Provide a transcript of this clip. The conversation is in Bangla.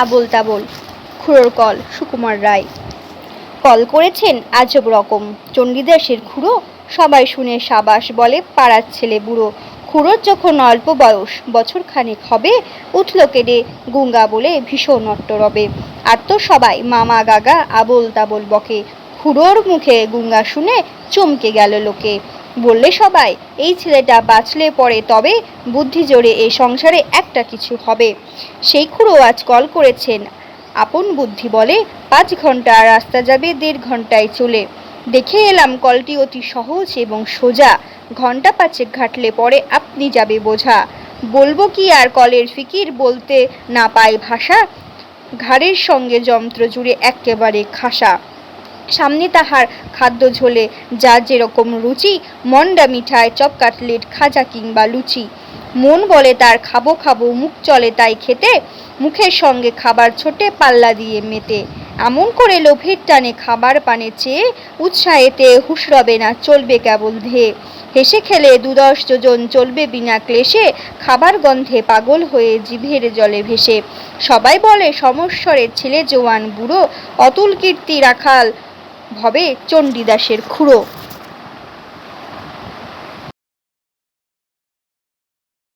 আবোল তাবোল খুড়োর কল, সুকুমার রায়। কল করেছেন আজব রকম। চণ্ডীদাসের খুড়ো সবাই শুনে সাবাস বলে, পাড়ার ছেলে বুড়ো। খুড়োর যখন অল্প বয়স, বছর খানেক হবে, উঠল কেড়ে গুঙ্গা বলে ভীষণ অট্ট রবে আর তো সবাই মামা, গাগা আবোল তাবোল বকে। খুড়োর মুখে গুঙ্গা শুনে চমকে গেল লোকে। বললে সবাই, এই ছেলেটা বাঁচলে পরে তবে বুদ্ধি জোরে এই সংসারে একটা কিছু হবে। সেই খুড়ো আজ কল করেছেন। আপন বুদ্ধি বলে, পাঁচ ঘণ্টা রাস্তা যাবে, দেড় ঘন্টায় চলে। দেখে এলাম কলটি অতি সহজ এবং সোজা। ঘণ্টা পাঁচেক ঘাটলে পরে আপনি যাবে বোঝা। বলব কি আর কলের ফিকির বলতে না পায় ভাষা? ঘাড়ের সঙ্গে যন্ত্র জুড়ে একেবারে খাসা। সামনে তাহার খাদ্য ঝোলে, যা যেরকম রুচি, মন্ডা মিঠায় চপ কাটলেট খাজা কিংবা লুচি। মন বলে তার খাব খাব, মুখ চলে তাই খেতে, মুখের সঙ্গে খাবার ছোটে পাল্লা দিয়ে মেতে। এমন করে লোভের টানে খাবার পানে চেয়ে, উৎসাহেতে হুশ রবে না, চলবে কেবল ধেয়ে। হেসে খেলে দুদশ যোজন চলবে বিনা ক্লেশে, খাবার গন্ধে পাগল হয়ে জিভের জলে ভেসে। সবাই বলে, সমস্বরের ছেলে, জোয়ান, বুড়ো, অতুল কীর্তি, রাখাল ভবে চণ্ডীদাসের খুড়ো।